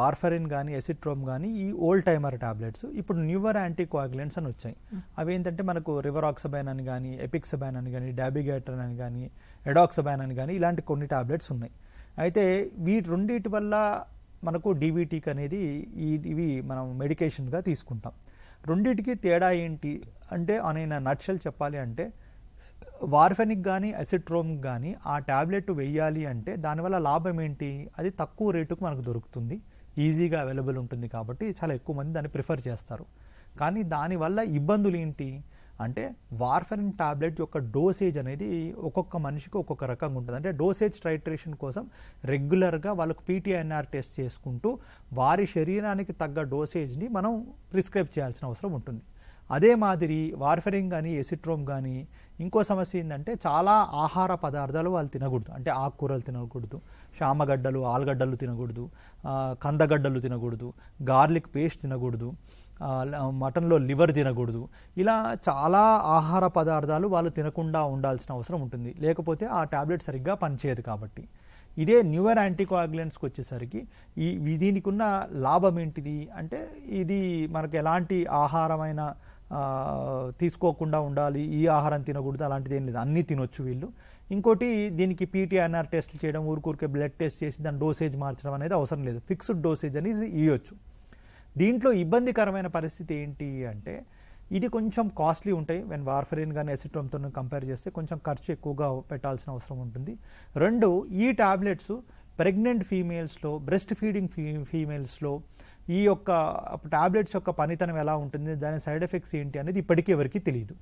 Warfarin కానీ Acitrom కానీ ఈ ఓల్డ్ టైమర్ టాబ్లెట్స్ ఇప్పుడు న్యూవర్ యాంటీకోయాగులెంట్స్ అని వచ్చాయి. అవి ఏంటంటే మనకు రివరాక్సబైన్ అని కానీ ఎపిక్సబైన్ అని కానీ డాబిగేటర్ అని కానీ ఎడాక్సబైన్ అని కానీ ఇలాంటి కొన్ని టాబ్లెట్స్ ఉన్నాయి. అయితే వీటి రెండింటి వల్ల మనకు డీబీటీకి అనేది ఈ ఇవి మనం మెడికేషన్గా తీసుకుంటాం. రెండింటికి తేడా ఏంటి అంటే అనే నట్షల్ చెప్పాలి అంటే వార్ఫెనిక్ కానీ అసిట్రోమ్ కానీ ఆ ట్యాబ్లెట్ వెయ్యాలి అంటే దానివల్ల లాభం ఏంటి? అది తక్కువ రేటుకు మనకు దొరుకుతుంది. ఈజీగా అవైలబుల్ ఉంటుంది కాబట్టి చాలా ఎక్కువ మంది దాన్ని ప్రిఫర్ చేస్తారు. కానీ దానివల్ల ఇబ్బందులు ఏంటి? అంటే వార్ఫెరిన్ టాబ్లెట్ యొక్క డోసేజ్ అనేది ఒక్కొక్క మనిషికి ఒక్కొక్క రకంగా ఉంటుంది. అంటే డోసేజ్ ట్రైట్రేషన్ కోసం రెగ్యులర్గా వాళ్ళకు పీటీఎన్ఆర్ టెస్ట్ చేసుకుంటూ వారి శరీరానికి తగ్గ డోసేజ్ని మనం ప్రిస్క్రైబ్ చేయాల్సిన అవసరం ఉంటుంది. అదే మాదిరి వార్ఫెరింగ్ కానీ ఎసిట్రోమ్ కానీ ఇంకో సమస్య ఏంటంటే చాలా ఆహార పదార్థాలు వాళ్ళు తినకూడదు. అంటే ఆకుకూరలు తినకూడదు శామగడ్డలు ఆలుగడ్డలు తినకూడదు కందగడ్డలు తినకూడదు గార్లిక్ పేస్ట్ తినకూడదు మటన్లో లివర్ తినకూడదు. ఇలా చాలా ఆహార పదార్థాలు వాళ్ళు తినకుండా ఉండాల్సిన అవసరం ఉంటుంది. లేకపోతే ఆ టాబ్లెట్ సరిగ్గా పనిచేయదు కాబట్టి. ఇదే న్యూయర్ యాంటీకోయాగ్లెంట్స్కి వచ్చేసరికి ఈ దీనికి ఉన్న లాభం ఏంటిది? అంటే ఇది మనకు ఎలాంటి ఆహారమైన తీసుకోకుండా ఉండాలి ఈ ఆహారం తినకూడదు అలాంటిది ఏం లేదు. అన్నీ తినొచ్చు వీళ్ళు. ఇంకోటి దీనికి పీటీఎన్ఆర్ టెస్ట్లు చేయడం ఊరికూరికే బ్లడ్ టెస్ట్ చేసి దాని డోసేజ్ మార్చడం అనేది అవసరం లేదు. ఫిక్స్డ్ డోసేజ్ అనేది ఇవ్వచ్చు దీంట్లో ఇబ్బందికరమైన పరిస్థితి ఏంటి అంటే ఇది కొంచెం కాస్ట్లీ ఉంటాయి. వెన్ వార్ఫరిన్ కానీ ఎసిట్రోమ్తో కంపేర్ చేస్తే కొంచెం ఖర్చు ఎక్కువగా పెట్టాల్సిన అవసరం ఉంటుంది. రెండు ఈ టాబ్లెట్స్ ప్రెగ్నెంట్ ఫీమేల్స్లో బ్రెస్ట్ ఫీడింగ్ ఫీ ఫీమేల్స్లో ఈ యొక్క టాబ్లెట్స్ యొక్క పనితనం ఎలా ఉంటుంది దాని సైడ్ ఎఫెక్ట్స్ ఏంటి అనేది ఇప్పటికీ ఎవరికి తెలియదు.